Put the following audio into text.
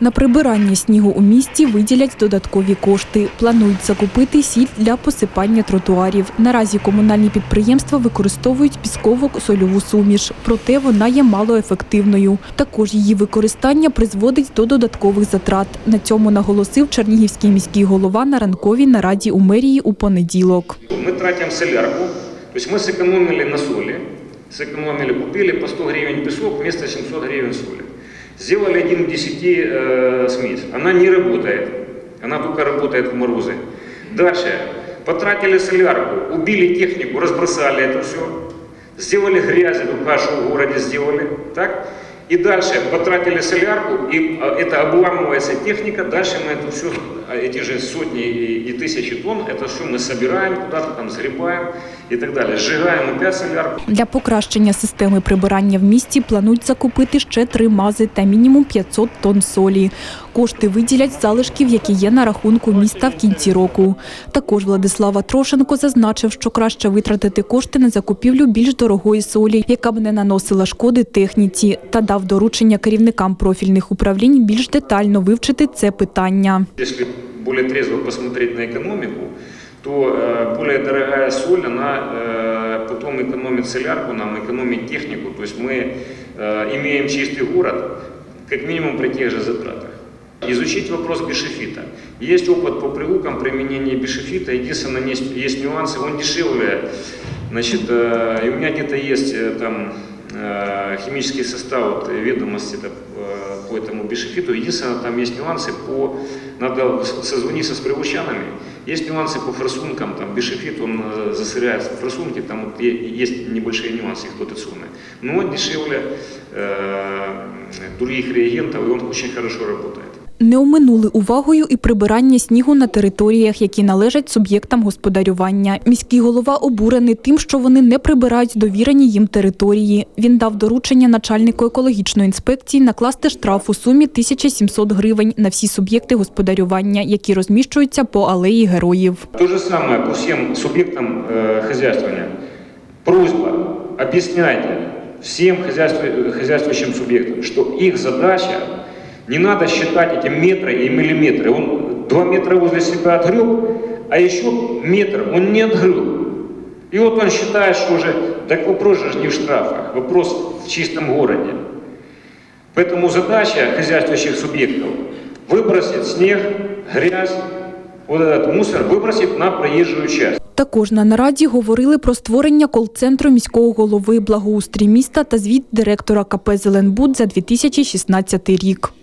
На прибирання снігу у місті виділять додаткові кошти. Планують закупити сіль для посипання тротуарів. Наразі комунальні підприємства використовують пісково-сольову суміш, проте вона є малоефективною. Також її використання призводить до додаткових затрат. На цьому наголосив Чернігівський міський голова на ранковій нараді у мерії у понеділок. Мы тратим солярку, то есть мы сэкономили на соли, сэкономили, купили по 100 гривен песок вместо 700 гривен соли. Сделали 1 к 10 э, смесь. Она не работает, она только работает в морозы. Дальше, потратили солярку, убили технику, разбросали это все, сделали грязь, эту кашу в городе сделали, так? И дальше потратили солярку, и а, это обламывается техника, дальше мы это все, эти же сотни и, и тысячи тонн, это все мы собираем куда-то там, сгребаем и так далее. Сжигаем опять солярку. Для покращення системи прибирання в місті планують закупити ще три мази та мінімум 500 тонн солі. Кошти виділять з залишків, які є на рахунку міста в кінці року. Також Владислава Трошенко зазначив, що краще витратити кошти на закупівлю більш дорогої солі, яка б не наносила шкоди техніці, та дав доручення керівникам профільних управлінь більш детально вивчити це питання. Если более трезво посмотреть на экономику, то э, более дорогая соль, она э, потом экономит солярку, нам экономит технику. То есть мы э, имеем чистый город, как минимум при тех же затратах. Изучить вопрос бишефита. Есть опыт по привукам применения бишефита. Единственное, есть, есть нюансы. Он дешевле. Значит, э, и у меня где-то есть э, там э, химический состав, вот, ведомости это, э, по этому бишефиту. Единственное, там есть нюансы по... Надо созвониться с привучанами. Есть нюансы по форсункам. Там бишефит, он э, засыряется в форсунке. Там вот е- есть небольшие нюансы эксплуатационные. Но он дешевле э, других реагентов, и он очень хорошо работает. Не оминули увагою і прибирання снігу на територіях, які належать суб'єктам господарювання. Міський голова обурений тим, що вони не прибирають довірені їм території. Він дав доручення начальнику екологічної інспекції накласти штраф у сумі 1700 гривень на всі суб'єкти господарювання, які розміщуються по алеї героїв. То же самое по всем субъектам э, хозяйствования. Просьба, объясняйте всем хозяйству- хозяйствующим субъектам, что их задача, не надо считать эти метры и миллиметры. Он два метра возле себя отгреб, а еще метр он не отгреб. И вот он считает, что уже, так вопрос же не в штрафах, вопрос в чистом городе. Поэтому задача хозяйствующих субъектов выбросить снег, грязь, вот этот мусор выбросить на проезжую часть. Також на нараді говорили про створення кол-центру міського голови благоустрій міста та звіт директора КП «Зеленбуд» за 2016 рік.